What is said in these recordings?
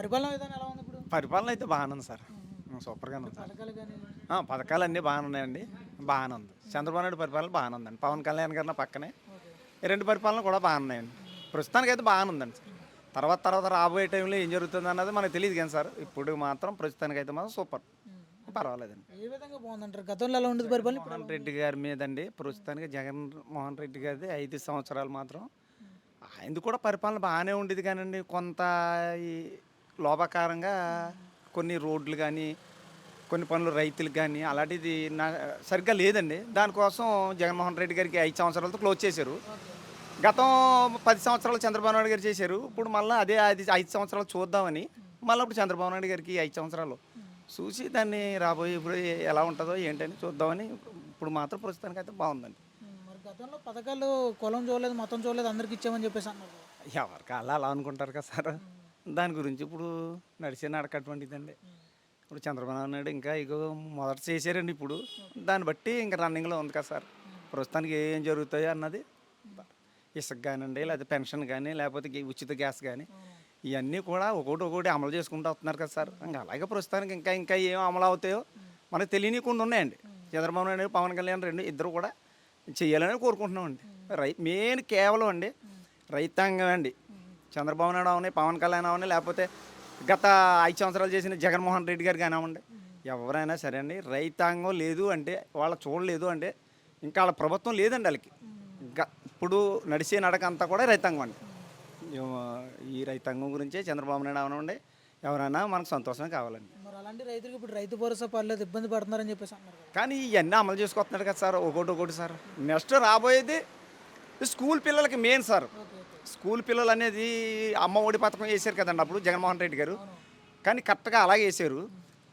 పరిపాలన విధానం ఎలా ఉంది ఇప్పుడు? పరిపాలన అయితే బాగానే ఉంది సార్. సూపర్గానే ఉంది పథకాలు కానీ పథకాలు అన్నీ బాగానే ఉన్నాయండి. బాగానే ఉంది. చంద్రబాబు నాయుడు పరిపాలన బాగానే ఉందండి. పవన్ కళ్యాణ్ గారిన పక్కనే ఈ రెండు పరిపాలన కూడా బాగానే ఉన్నాయండి. ప్రస్తుతానికి అయితే బాగానే ఉందండి. సార్ తర్వాత తర్వాత రాబోయే టైంలో ఏం జరుగుతుంది అన్నది మనకు తెలియదు కానీ సార్ ఇప్పుడు మాత్రం ప్రస్తుతానికి అయితే మాత్రం సూపర్. పర్వాలేదండి. ఏ విధంగా బాగుందంటారు? గతంలో ఎలా ఉండేది పరిపాలన? ఇప్పుడు మోహన్ రెడ్డి గారి మీద అండి ప్రస్తుతానికి జగన్ మోహన్ రెడ్డి గారిది ఐదు సంవత్సరాలు మాత్రం. ఆయనది కూడా పరిపాలన బాగానే ఉండేది కానండి. కొంత ఈ లోపకారంగా కొన్ని రోడ్లు కానీ కొన్ని పనులు రైతులకు కానీ అలాంటిది నా సరిగ్గా లేదండి. దానికోసం జగన్మోహన్ రెడ్డి గారికి ఐదు సంవత్సరాలతో క్లోజ్ చేశారు. గతం పది సంవత్సరాలు చంద్రబాబు నాయుడు గారు చేశారు. ఇప్పుడు మళ్ళీ అదే అది ఐదు సంవత్సరాలు చూద్దామని మళ్ళీ ఇప్పుడు చంద్రబాబు నాయుడు గారికి ఐదు సంవత్సరాలు. చూసి దాన్ని రాబోయే ఇప్పుడు ఎలా ఉంటుందో ఏంటని చూద్దామని ఇప్పుడు మాత్రం ప్రస్తుతానికి అయితే బాగుందండి. గతంలో పథకాలు కులం చూడలేదు మతం చూడలేదు అందరికి ఇచ్చామని చెప్పేసి అన్నారు ఎవరికి అలా అలా అనుకుంటారు కదా సార్? దాని గురించి ఇప్పుడు నడిచే నడక అటువంటిదండి. ఇప్పుడు చంద్రబాబు నాయుడు ఇంకా ఇగో మొదట చేశారండి ఇప్పుడు. దాన్ని బట్టి ఇంకా రన్నింగ్లో ఉంది కదా సార్. ప్రస్తుతానికి ఏం జరుగుతాయో అన్నది ఇసుక కానివ్వండి లేకపోతే పెన్షన్ కానీ లేకపోతే ఉచిత గ్యాస్ కానీ ఇవన్నీ కూడా ఒకటి ఒకటి అమలు చేసుకుంటూ వస్తున్నారు కదా సార్. ఇంకా అలాగే ప్రస్తుతానికి ఇంకా ఇంకా ఏం అమలు అవుతాయో మనకు తెలియనికుండా ఉన్నాయండి. చంద్రబాబు నాయుడు పవన్ కళ్యాణ్ రెండు ఇద్దరు కూడా చేయాలని కోరుకుంటున్నామండి. రై మెయిన్ కేవలం అండి రైతాంగం అండి. చంద్రబాబు నాయుడు అవని పవన్ కళ్యాణ్ అవని లేకపోతే గత ఐదు సంవత్సరాలు చేసిన జగన్మోహన్ రెడ్డి గారు కానివ్వండి ఎవరైనా సరే అండి రైతాంగం లేదు అంటే వాళ్ళ చూడలేదు అంటే ఇంకా వాళ్ళ ప్రభుత్వం లేదండి వాళ్ళకి. ఇంకా ఇప్పుడు నడిచే నడక అంతా కూడా రైతాంగం అండి. ఈ రైతాంగం గురించే చంద్రబాబు నాయుడు అవనండి ఎవరైనా మనకు సంతోషమే కావాలండి. మరి అలాంటి రైతులకు ఇప్పుడు రైతు భరోసా పర్లేదు ఇబ్బంది పడుతున్నారని చెప్పేసి అన్నారు. కానీ ఇవన్నీ అమలు చేసుకొస్తున్నాడు కదా సార్ ఒకటి ఒకటి సార్. నెక్స్ట్ రాబోయేది స్కూల్ పిల్లలకి మెయిన్ సార్. స్కూల్ పిల్లలు అనేది అమ్మ ఒడి పథకం వేసారు కదండి అప్పుడు జగన్మోహన్ రెడ్డి గారు. కానీ కరెక్ట్గా అలాగే వేశారు.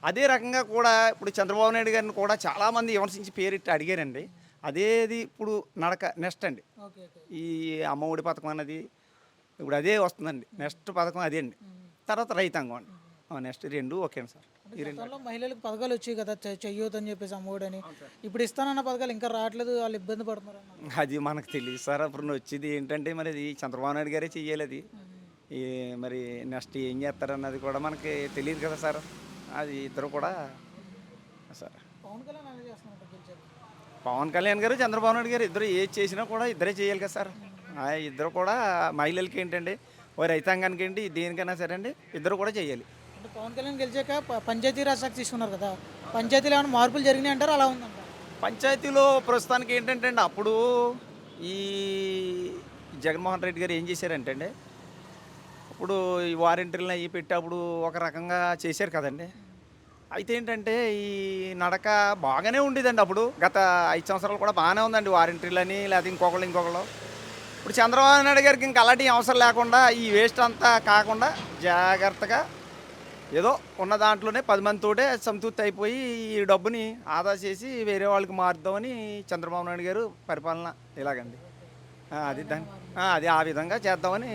అదే రకంగా కూడా ఇప్పుడు చంద్రబాబు నాయుడు గారిని కూడా చాలామంది విమర్శించి పేరెట్టి అడిగారండి. అదేది ఇప్పుడు నడక నెక్స్ట్ అండి. ఈ అమ్మ ఒడి పథకం అన్నది ఇప్పుడు అదే వస్తుందండి. నెక్స్ట్ పథకం అదే అండి. తర్వాత రైతాంగం అండి. నెక్స్ట్ రెండు ఓకే సార్. ఈ రెండు గతంలో మహిళలకు పథకాలు వచ్చాయి కదా చెయ్యొద్దు అని. చెప్పేసి అమ్మఒడని ఇప్పుడు ఇస్తానన్న పథకాలు ఇంకా రావట్లేదు వాళ్ళు ఇబ్బంది పడుతున్నారు అది మనకు తెలియదు సార్ అప్పుడు వచ్చేది ఏంటంటే మరి అది చంద్రబాబు నాయుడు గారే చెయ్యాలి అది. ఈ మరి నెక్స్ట్ ఏం చేస్తారన్నది కూడా మనకి తెలియదు కదా సార్ అది ఇద్దరు కూడా సార్. పవన్ కళ్యాణ్ పవన్ కళ్యాణ్ గారు చంద్రబాబు నాయుడు గారు ఇద్దరు ఏది చేసినా కూడా ఇద్దరే చేయాలి కదా సార్. ఆ ఇద్దరు కూడా మహిళలకి ఏంటండి ఓ రైతాంగానికి ఏంటి దేనికైనా సరే అండి ఇద్దరు కూడా చేయాలి. అంటే పవన్ కళ్యాణ్ గెలిచాక పంచాయతీరాజ్ పంచాయతీ శాఖ తీసుకున్నారు కదా. పంచాయతీలో ఏమైనా మార్పులు జరిగినాయి అంటారు? అలా ఉందంట పంచాయతీలో ప్రస్తుతానికి ఏంటంటే అండి అప్పుడు ఈ జగన్మోహన్ రెడ్డి గారు ఏం చేశారంటే అండి ఇప్పుడు ఈ వారంటీలను అవి పెట్టేప్పుడు ఒక రకంగా చేశారు కదండి. అయితే ఏంటంటే ఈ నడక బాగానే ఉండేదండి అప్పుడు. గత ఐదు సంవత్సరాలు కూడా బాగానే ఉందండి వారంటీలని లేదా ఇంకొకళ్ళు ఇంకొకళ్ళు. ఇప్పుడు చంద్రబాబు నాయుడు గారికి ఇంకా అలాంటి అవసరం లేకుండా ఈ వేస్ట్ అంతా కాకుండా జాగ్రత్తగా ఏదో ఉన్న దాంట్లోనే పది మందితోటే సంతృప్తి అయిపోయి ఈ డబ్బుని ఆదా చేసి వేరే వాళ్ళకి మారుద్దామని చంద్రబాబు నాయుడు గారు పరిపాలన ఇలాగండి. అది దాని అది ఆ విధంగా చేద్దామని